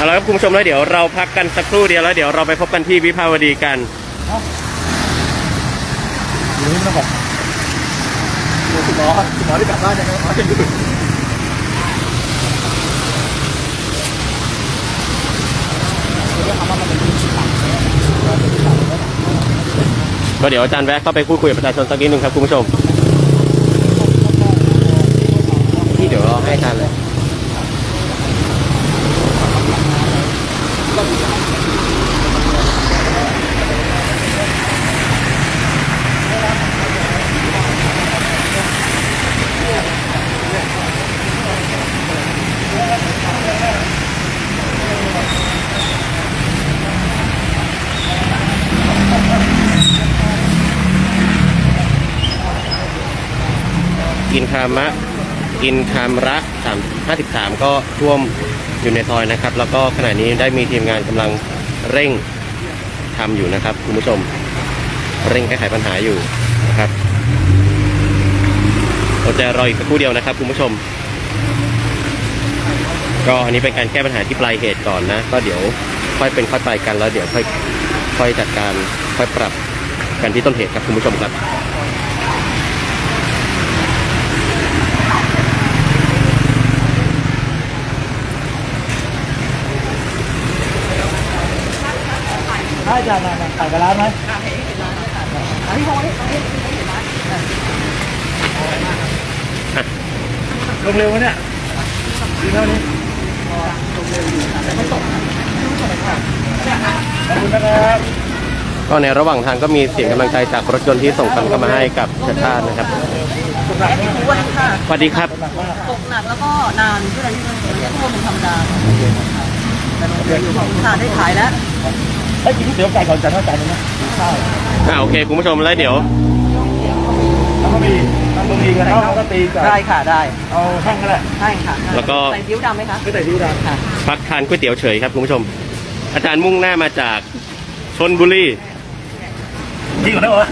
เอาละครับคุณผู้ชมแล้วเดี๋ยวเราพักกันสักครู่เดียวแล้วเดี๋ยวเราไปพบกันที่วิภาวดีกันอยู่นี่นะบอกคุณหมอคุณหมอได้กลับบ้านยังไงหมอจะอยู่ก็เดี๋ยวอาจารย์แวะเข้าไปพูดคุยกับประชาชนสักนิดนึงครับคุณผู้ชมที่เดี๋ยวรอให้อาจารย์เลย อินคามะอินคามระสามห้าสิบสามก็ท่วมอยู่ในซอยนะครับ แล้วก็ขณะนี้ได้มีทีมงานกำลังเร่งทำอยู่นะครับคุณผู้ชม เร่งแก้ไขปัญหาอยู่นะครับเราจะรออีกสักครู่เดียวนะครับคุณผู้ชม ก็อันนี้เป็นการแก้ปัญหาที่ปลายเหตุก่อนนะ ก็เดี๋ยวค่อยเป็นค่อยไปกันแล้วเดี๋ยวค่อยค่อยจัดการค่อยปรับกันที่ต้นเหตุครับคุณผู้ชมครับ ได้จ้ะมามาขายไปร้านไหมลงเร็ววะเนี่ยดีเท่านี้ขอบคุณนะครับก็ในระหว่างทางก็มีเสียงกำลังใจจากรถยนต์ที่ส่งกันเข้ามาให้กับชาติชาตินะครับแอดมินวันค่ะสวัสดีครับตกหนักแล้วก็นานเพื่อนที่เรียกท่วมเป็นธรรมดาค่ะได้ขายแล้ว ไอ้ยกินก๋วยเตี๋ยวไก่ก่อนจานเท่าจานนึงนะใช่อ่าโอเคคุณผู้ชมแล้วเดี๋ยวแล้วก็มีมันก็มีกันเนาะแล้วก็ตีไก่ได้ค่ะได้เอาแห้งก็ได้ใช่ค่ะแล้วก็ ใส่ซิ้วดำไหมคะไม่ใส่ซีอิ๊วดำค่ะพักทานก๋วยเตี๋ยวเฉยครับคุณผู้ชม อาจารย์มุ่งหน้ามาจากชนบุรีจริงเหรอเนี่ยเหรอ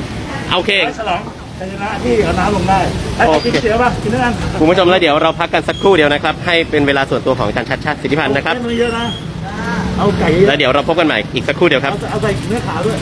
โอเคฉลองชัยชนะที่เอาน้ำลงได้ไอ้ยโอเค กินก๋วยเตี๋ยวป่ะกินด้วยกันคุณผู้ชมแล้วเดี๋ยวเราพักกันสักครู่เดียวนะครับ ให้เป็นเวลาส่วนตัวของอาจารย์ชัดชาติสิทธิพันธ์นะครับ เส้มือเยอะนะ เอาไก่เยอะแล้วเดี๋ยวเราพบกันใหม่อีกสักครู่เดียวครับ เอาเอาใส่เนื้อขาวด้วย